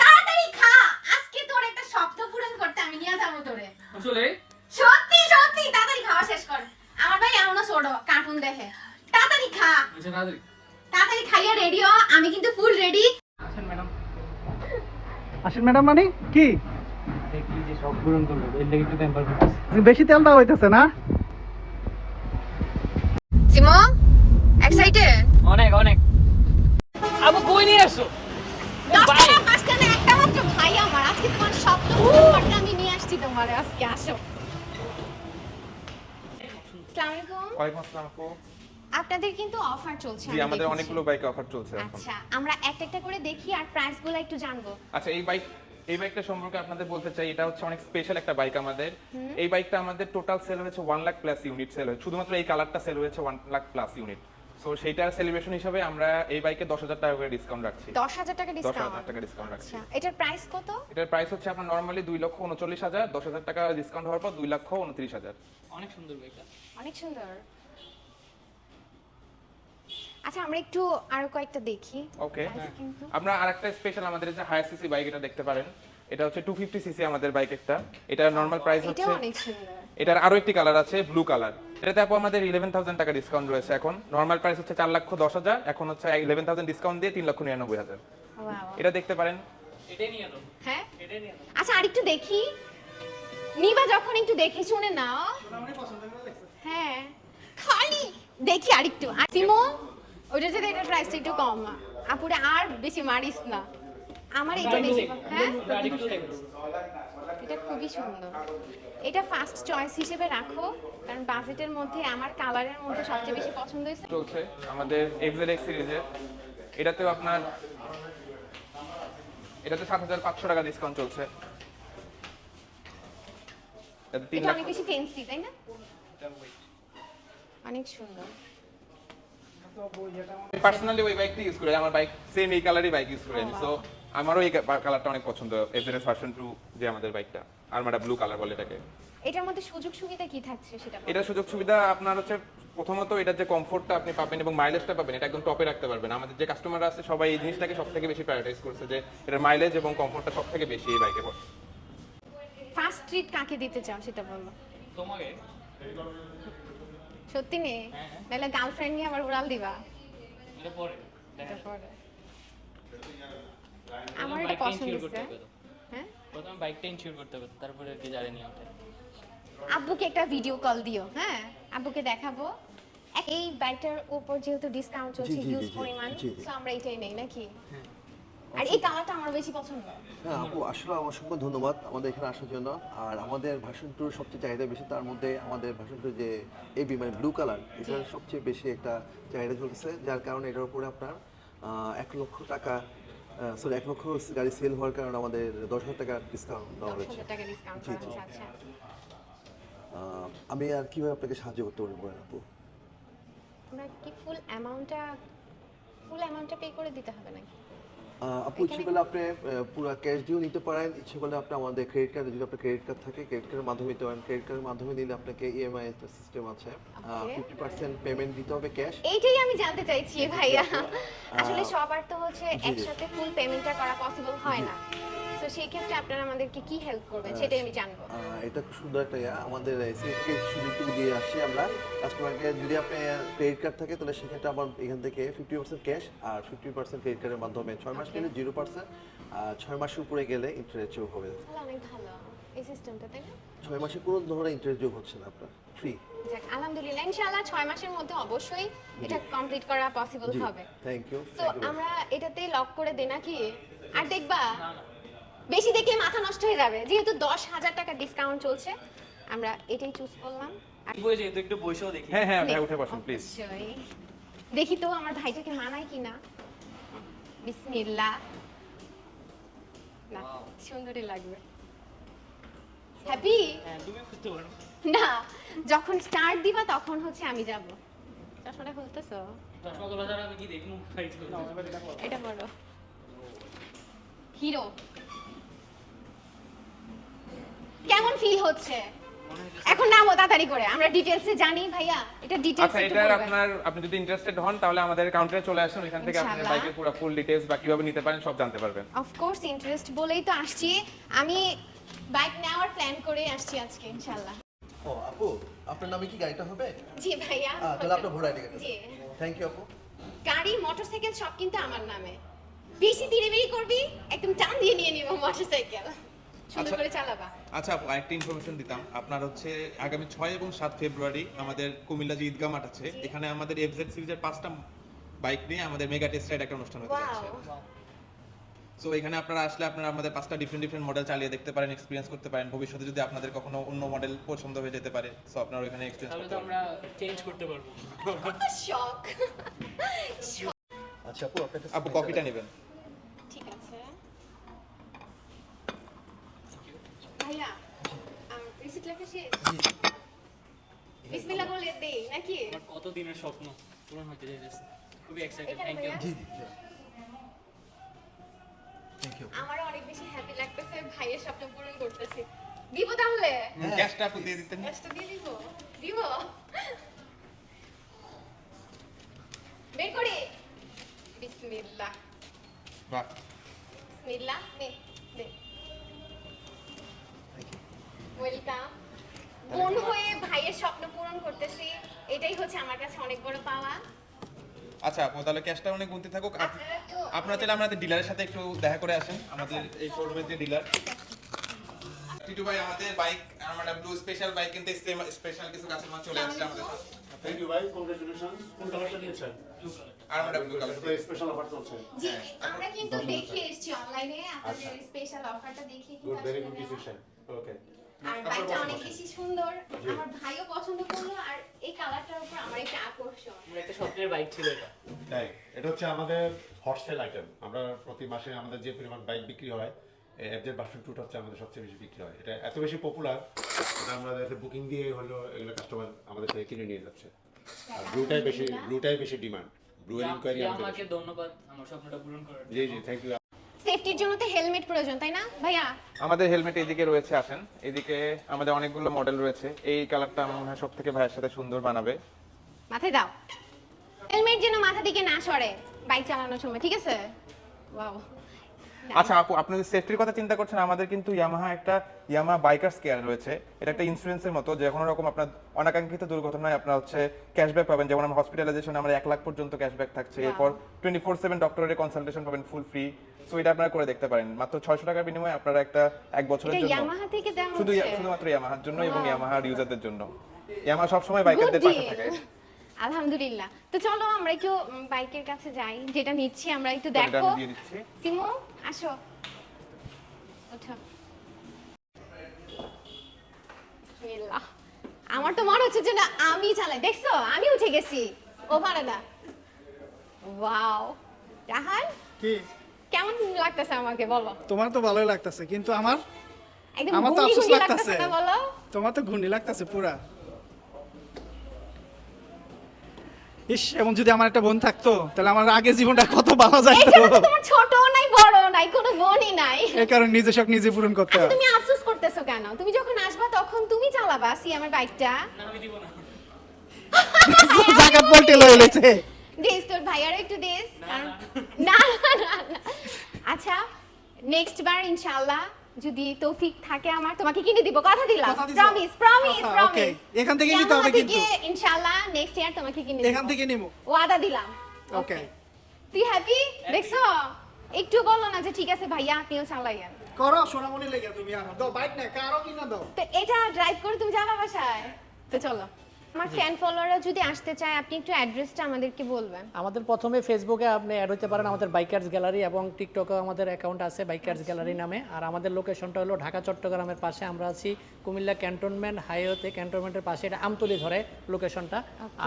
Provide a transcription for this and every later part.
তাড়াতাড়ি খা। আজকে তোর একটা শব্দ পূরণ করতে আমি নিয়ে যাব তোরে। আসলে? সত্যি সত্যি তাড়াতাড়ি খাওয়া শেষ কর। আমার ভাই এমনও ছোট কার্টুন দেখে। তাড়াতাড়ি খা। আচ্ছা তাড়াতাড়ি। তাড়াতাড়ি খাইয়া রেডি হ। আমি কিন্তু ফুল রেডি আসেন ম্যাডাম। আসেন ম্যাডাম মানে? কি? দেখি যে সব পূরণ করব। এর লেগে একটু টেম্পার বেশি তেল দেওয়া হইতেছে না? সিমো এক্সাইটেড অনেক অনেক। আবু কই নিয়ে আসো দশটা পাঁচটা না একটা মাত্র। ভাই আমার আজকে তোমার শব্দ পূরণ আমি নিয়ে আসছি তোমার আজকে আসো। আসসালামু আলাইকুম। ওয়ালাইকুম আসসালাম আপু। আপনাদের কিন্তু অফার চলছে জি আমাদের অনেকগুলো বাইকে অফার চলছে এখন। আচ্ছা আমরা একটা একটা করে দেখি আর প্রাইসগুলো একটু জানব। আচ্ছা এই বাইক এই বাইকটা সম্পর্কে আপনাদের বলতে চাই এটা হচ্ছে অনেক স্পেশাল একটা বাইক আমাদের। এই বাইকটা আমাদের টোটাল সেল হয়েছে one lakh plus unit sale হয়েছে। শুধুমাত্র এই কালারটা সেল হয়েছে one lakh plus unit so সেইটার সেলিব্রেশন হিসাবে আমরা এই বাইকে দশ হাজার টাকা করে ডিসকাউন্ট রাখছি। দশ হাজার টাকা ডিসকাউন্ট হাজার টাকা ডিসকাউন্ট রাখছি। আচ্ছা এটার প্রাইস কত? এটার প্রাইস হচ্ছে আপনার নর্মালি দুই লক্ষ উনচল্লিশ হাজার দশ হাজার টাকা ডিসকাউন্ট হওয়ার পর দুই লক্ষ উনত্রিশ হাজার। অনেক সুন্দর বাইকটা অনেক সুন্দর। আচ্ছা আমরা একটু আরও কয়েকটা দেখি। ওকে আপনারা আরেকটা স্পেশাল আমাদের যে হায়ার সিসি বাইক এটা দেখতে পারেন। এটা হচ্ছে টু ফিফটি সিসি আমাদের বাইক একটা। এটার নর্মাল প্রাইস হচ্ছে এটাও অনেক সুন্দর। এটার আরও একটি কালার আছে ব্লু কালার এটাতে আপু আমাদের ইলেভেন থাউজেন্ড টাকা ডিসকাউন্ট রয়েছে এখন। নর্মাল প্রাইস হচ্ছে চার লক্ষ দশ হাজার এখন হচ্ছে ইলেভেন থাউজেন্ড ডিসকাউন্ট দিয়ে তিন লক্ষ নিরানব্বই হাজার। এটা দেখতে পারেন। হ্যাঁ? আচ্ছা আরেকটু দেখি। নিবা যখন একটু দেখে শুনে নাও। হ্যাঁ। খালি দেখি আরেকটু। আর সিমো ওইটা যদি এটা প্রাইসটা একটু কম। আপুরে আর বেশি মারিস না। আমার এটা বেশি হ্যাঁ? এটা খুবই সুন্দর। এটা ফার্স্ট চয়েস হিসেবে রাখো কারণ বাজেটের মধ্যে আমার কালারের মধ্যে সবচেয়ে বেশি পছন্দ হয়েছে। চলছে আমাদের এক্স সিরিজের এটাতেও আপনার এটাতে সাত হাজার পাঁচশো টাকা ডিসকাউন্ট চলছে। এটা অনেক বেশি ফেন্সি তাই না? অনেক সুন্দর। পার্সোনালি ওই বাইকটি ইউজ করি। আমার বাইক সেম এই কালারই বাইক ইউজ করি আমি। সো আমারও এই কালারটা অনেক পছন্দ। এফজেড এস ভার্সন টু যে আমাদের বাইকটা আরমাডা ব্লু কালার বলে এটাকে। এটার মধ্যে সুযোগ সুবিধা কি থাকছে সেটা এটা সুযোগ সুবিধা আপনার হচ্ছে প্রথমত এটার যে কমফোর্টটা আপনি পাবেন এবং মাইলেজটা পাবেন এটা একদম টপে রাখতে পারবেন। আমাদের যে কাস্টমার আছে সবাই এই জিনিসটাকে সব থেকে বেশি প্রায়োরিটাইজ করছে যে এটার মাইলেজ এবং কমফোর্টটা সব থেকে বেশি এই বাইকে ফার্স্ট ট্রিট কাকে দিতে চাও সেটা বলো। তোমাকে? সত্যি নে? নাহলে গার্লফ্রেন্ড নিয়ে আবার উড়াল দিবা। আমার এটা পছন্দ হচ্ছে হবে হ্যাঁ? প্রথমে বাইকটা ইনশিওর করতে হবে তারপরে আর কি জানে নিয়ে ওঠে আব্বুকে একটা ভিডিও কল দিও হ্যাঁ? আব্বুকে দেখাবো। এই বাইকটার উপর যেহেতু ডিসকাউন্ট চলছে হিউজ পরিমাণ। তো আমরা এটাই নেই নাকি? আর এই কালারটা আমার বেশি পছন্দ। হ্যাঁ আপু আসলে অসংখ্য ধন্যবাদ আমাদের এখানে আসার জন্য। আর আমাদের ভাষণ টুর সবচেয়ে চাহিদা বেশি তার মধ্যে আমাদের ভাষণ টুর যে এবি মানে ব্লু কালার এটার সবচেয়ে বেশি একটা চাহিদা চলছে যার কারণে এটার উপরে আপনার এক লক্ষ টাকা সরি এক লক্ষ গাড়ি সেল হওয়ার কারণে আমাদের দশ হাজার টাকা ডিসকাউন্ট দেওয়া হয়েছে। হাজার টাকা ডিসকাউন্ট জি, জি। আচ্ছা। আমি আর কীভাবে আপনাকে সাহায্য করতে পারি বলেন আপু? আমরা কি ফুল অ্যামাউন্টটা ফুল অ্যামাউন্টটা পে করে দিতে হবে নাকি? আপু ইচ্ছে করলে আপনি পুরো ক্যাশ দিয়েও নিতে পারেন। ইচ্ছে করলে আপনি আমাদের ক্রেডিট কার্ড যদি আপনার ক্রেডিট কার্ড থাকে ক্রেডিট কার্ডের মাধ্যমে নিতে পারেন। ক্রেডিট কার্ডের মাধ্যমে নিলে আপনাকে ইএমআই সিস্টেম আছে। ফিফটি পার্সেন্ট পেমেন্ট দিতে হবে ক্যাশ এইটাই আমি জানতে চাইছি ভাইয়া। আসলে সবার তো হচ্ছে। একসাথে ফুল পেমেন্টটা করা পসিবল হয় না। তো সেই ক্ষেত্রে আপনারা আমাদেরকে কি হেল্প করবেন সেটাই আমি জানব। এটা সুন্দর একটা ইয়া আমাদের সিএসকে সুযোগটুকু দিয়ে আসছি আমরা। কাস্টমারকে যদি আপনি ক্রেডিট কার্ড থাকে তাহলে সেক্ষেত্রে আমার এখান থেকে ফিফটি পার্সেন্ট ক্যাশ আর ফিফটি পার্সেন্ট ক্রেডিট কার্ডের মাধ্যমে। ছয় মাস গেলে জিরো পার্সেন্ট আর ছয় মাসের উপরে গেলে ইন্টারেস্ট যোগ হবে। অনেক ভালো এই সিস্টেমটা তাই না? ছয় মাসে কোনো ধরনের ইন্টারেস্ট যোগ হচ্ছে না আপনার ফ্রি যাক আলহামদুলিল্লাহ ইনশাআল্লাহ ছয় মাসের মধ্যে অবশ্যই এটা কমপ্লিট করা পসিবল হবে। থ্যাংক ইউ তো আমরা এটাতেই লক করে দে নাকি? আর দেখবা বেশি দেখলে মাথা নষ্ট হয়ে যাবে। যেহেতু দশ হাজার টাকা ডিসকাউন্ট চলছে আমরা এটাই চুজ করলাম। একটু বইসেও দেখি। হ্যাঁ হ্যাঁ ভাই উঠে বসুন প্লিজ দেখি তো আমার ভাইটাকে মানায় কিনা। বিসমিল্লাহ। না সুন্দরই লাগবে। হ্যাপি হ্যাঁ না যখন স্টার্ট দিবা তখন হচ্ছে আমি যাব। চশমাটা খুলতেছো? চশমা গুলো আমি কি দেখব? এটা বড় হিরো। কেমন ফিল হচ্ছে? এখন নামো তাড়াতাড়ি করে আমরা ডিটেলসে জানি ভাইয়া এটা এটা ডিটেইলস আচ্ছা বলবেন। আপনার আপনি যদি ইন্টারেস্টেড হন তাহলে আমাদের কাউন্টারে চলে আসুন এখান থেকে আপনি। বাইকের পুরো ফুল ডিটেইলস বা কীভাবে নিতে পারেন সব জানতে পারবেন। অফ কোর্স ইন্টারেস্ট বলেই তো আসছি। আমি বাইক নেওয়ার প্ল্যান করে আসছি আজকে ইনশাআল্লাহ। ও আপু আপনার নামে কি গাড়িটা হবে? জি ভাইয়া। তাহলে আপনার ভোট আইডি জি। থ্যাংক ইউ আপু। গাড়ি মোটরসাইকেল সব কিন্তু আমার নামে। বেশি দিরিবিরি করবি একদম টান দিয়ে নিয়ে নিব মোটরসাইকেল সুন্দর আচ্ছা। করে চালাবা। আচ্ছা আপু আরেকটা ইনফরমেশন দিতাম। আপনার হচ্ছে আগামী ছয় এবং সাত ফেব্রুয়ারি আমাদের কুমিল্লা যে ঈদগাহ মাঠ আছে এখানে আমাদের এফজেড সিরিজের পাঁচটা বাইক নিয়ে আমাদের মেগা টেস্ট রাইড একটা অনুষ্ঠান হতে যাচ্ছে। সো এখানে আপনারা আসলে আপনারা আমাদের পাঁচটা ডিফারেন্ট ডিফারেন্ট মডেল চালিয়ে দেখতে পারেন এক্সপিরিয়েন্স করতে পারেন। ভবিষ্যতে যদি আপনাদের কখনো অন্য মডেল পছন্দ হয়ে যেতে পারে সো আপনারা ওখানে এক্সপিরিয়েন্স করতে আমরা চেঞ্জ করতে পারব। শখ। আচ্ছা আপু আপু কপিটা নেবেন ঠিক আছে ভাইয়া লেখা শেষ বিসমিল্লাহ বলে দেই নাকি? আমার কত দিনের স্বপ্ন? পূরণ হতে যাইতেছে। খুবই এক্সাইটেড থ্যাংক ইউ জি জি থ্যাংক ইউ আমারও অনেক বেশি হ্যাপি লাগতেছে ভাইয়ের স্বপ্ন পূরণ করতেছি। দিব তাহলে? ক্যাশটা আপু দিয়ে দিতেন। ক্যাশটা দিয়ে দিব। দিব? বের করি। বিসমিল্লাহ। বাহ। বিসমিল্লাহ নে দে ওয়েলকাম বোন হয়ে ভাইয়ের স্বপ্ন পূরণ করতেছি এটাই হচ্ছে আমার কাছে অনেক বড় পাওয়া। আচ্ছা আপু তাহলে ক্যাশটা অনেক গুনতে থাকুক। আপনারা চাইলে আমাদের ডিলারের সাথে একটু দেখা করে আসেন আমাদের এই শোরুমের যে ডিলার টিটু ভাই আমাদের বাইক আমরা ব্লু স্পেশাল বাইক কিনতে স্পেশাল কিছু কাস্টমার চলে আসছে আমাদের সাথে। থ্যাংক ইউ ভাই কংগ্রেচুলেশন কোন কালারটা নিয়েছেন? আর আমরা ব্লু কালার স্পেশাল অফার চলছে। জি আমরা কিন্তু দেখে এসেছি অনলাইনে আপনাদের স্পেশাল অফারটা দেখে গুড কিন্তু ভেরি গুড ডিসিশন ওকে আর বাইকটা অনেক বেশি সুন্দর। আমার ভাইও পছন্দ করল আর এই কালারটার উপর আমার একটা আকর্ষণ। আমার একটা স্বপ্নের বাইক ছিল এটা। তাই? এটা হচ্ছে আমাদের হট সেল আইটেম আমরা প্রতি মাসে আমাদের যে পরিমাণ বাইক বিক্রি হয় এফজেড বাসন টুটা হচ্ছে আমাদের সবচেয়ে বেশি বিক্রি হয়। এটা এত বেশি পপুলার এটা আমাদের বুকিং দিয়ে হলো এগুলো কাস্টমার আমাদের থেকে কিনে নিয়ে যাচ্ছে। আর ব্লুটাই বেশি ব্লুটাই বেশি ডিমান্ড ব্লু এর ইনকোয়ারি আমাদের আমাকে ধন্যবাদ আমার স্বপ্নটা পূরণ করার জি জি থ্যাংক ইউ সেফটির জন্য তো হেলমেট প্রয়োজন তাই না? ভাইয়া? আমাদের হেলমেট এদিকে রয়েছে আসেন। এদিকে আমাদের অনেকগুলো মডেল রয়েছে। এই কালারটা আমার মনে হয় সব থেকে ভাইয়ের সাথে সুন্দর বানাবে। মাথায় দাও। হেলমেট যেন মাথা দিকে না সরে বাইক চালানোর সময় ঠিক আছে? ওয়াও আচ্ছা আপু আপনি সেফটির কথা চিন্তা করছেন আমাদের কিন্তু ইয়ামাহা একটা ইয়ামাহা বাইকার্স কেয়ার রয়েছে। এটা একটা ইন্স্যুরেন্সের মতো যে কোনো রকম আপনার অনাকাঙ্ক্ষিত দুর্ঘটনায় আপনার হচ্ছে ক্যাশব্যাক পাবেন। যেমন আমরা হসপিটালাইজেশন আমরা এক লাখ পর্যন্ত ক্যাশব্যাক থাকছে। এরপর টোয়েন্টি ফোর সেভেন ডক্টরের কনসালটেশন পাবেন ফুল ফ্রি সো এটা আপনারা করে দেখতে পারেন। মাত্র ছয়শো টাকার বিনিময়ে আপনারা একটা এক বছরের জন্য শুধু শুধুমাত্র ইয়ামাহার জন্য এবং. ইয়ামাহার ইউজারদের জন্য। ইয়ামাহা সবসময় বাইকারদের পাশে থাকে। আলহামদুলিল্লাহ। তো চলো আমরা একটু বাইকের কাছে যাই। যেটা নিচ্ছি আমরা একটু দেখো। সিমো আসো। ওঠো। বিসমিল্লাহ। আমার তো মনে হচ্ছে যে না আমি চালাই। দেখছ? আমি উঠে গেছি। ও না ওয়াও। রাহান কি? কেমন লাগতেছে আমাকে বলো। তোমার তো ভালোই লাগতেছে কিন্তু আমার একদম আমার তো আফসোস লাগতাছে। বলো। তোমার তো ঘূর্ণি লাগতেছে পুরা। ইস এমন যদি আমার একটা বোন থাকতো তাহলে আমার আগের জীবনটা কত ভালো এই যাইতো। জন্য তো তোমার ছোট নাই বড় নাই কোনো বোনই নাই। এই কারণে নিজে শখ নিজে পূরণ করতে আচ্ছা হয়। তুমি আফসোস করতেছো কেন? তুমি যখন আসবা তখন তুমি চালাবা সিএমের বাইকটা না আমি দিব না। জায়গা পল্টে লয়ে লইছে দিস তোর ভাইয়ার একটু দিস কারণ না। না না না। আচ্ছা নেক্সট বার ইনশাআল্লাহ। যদি তৌফিক থাকে আমার তোমাকে কিনে দিব কথা দিলাম প্রমিস প্রমিস প্রমিস এখান থেকে নিতে হবে কিন্তু। ইনশাআল্লাহ নেক্সট ইয়ার তোমাকে কিনে দিব। এখান থেকে নিমু ওয়াদা দিলাম ওকে তুই হ্যাপি দেখছ? একটু বলো না যে ঠিক আছে ভাইয়া আপনিও চালাইয়েন। করো সোনামণি লেগে তুমি আর। দাও বাইক না কারও কিনা দাও। তো এটা ড্রাইভ করে তুমি যাবা বাসায়? তো চলো। আমার ফ্যান ফলোয়াররা যদি আসতে চায় আপনি একটু অ্যাড্রেসটা আমাদেরকে বলবেন। আমাদের প্রথমে ফেসবুকে আপনি অ্যাড হতে পারেন আমাদের বাইকার্স গ্যালারি এবং টিকটকেও আমাদের অ্যাকাউন্ট আছে বাইকার্স গ্যালারি নামে। আর আমাদের লোকেশনটা হলো ঢাকা চট্টগ্রামের পাশে। আমরা আছি কুমিল্লা ক্যান্টনমেন্ট হাইওয়েতে ক্যান্টনমেন্টের পাশে এটা আমতলি ধরে লোকেশনটা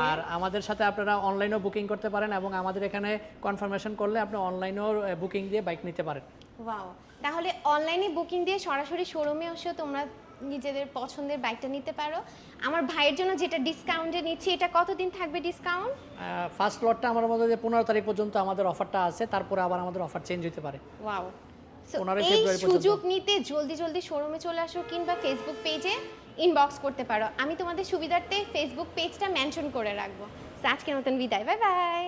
আর আমাদের সাথে আপনারা অনলাইনেও বুকিং করতে পারেন এবং আমাদের এখানে কনফার্মেশন করলে আপনি অনলাইনেও বুকিং দিয়ে বাইক নিতে পারেন। ওয়াও তাহলে অনলাইনে বুকিং দিয়ে সরাসরি শোরুমে এসেও তোমরা নিজেদের পছন্দের বাইকটা নিতে পারো। আমার ভাইয়ের জন্য যেটা ডিসকাউন্টে নিচ্ছি এটা কতদিন থাকবে ডিসকাউন্ট ফার্স্ট লটটা আমার মধ্যে যে পনেরো তারিখ পর্যন্ত আমাদের অফারটা আছে তারপরে আবার আমাদের অফার চেঞ্জ হতে পারে। ওয়াও এই সুযোগ নিতে জলদি জলদি শোরুমে চলে আসো কিংবা ফেসবুক পেজে ইনবক্স করতে পারো। আমি তোমাদের সুবিধার্থে ফেসবুক পেজটা মেনশন করে রাখব। আজকের মতন বিদায়। Bye bye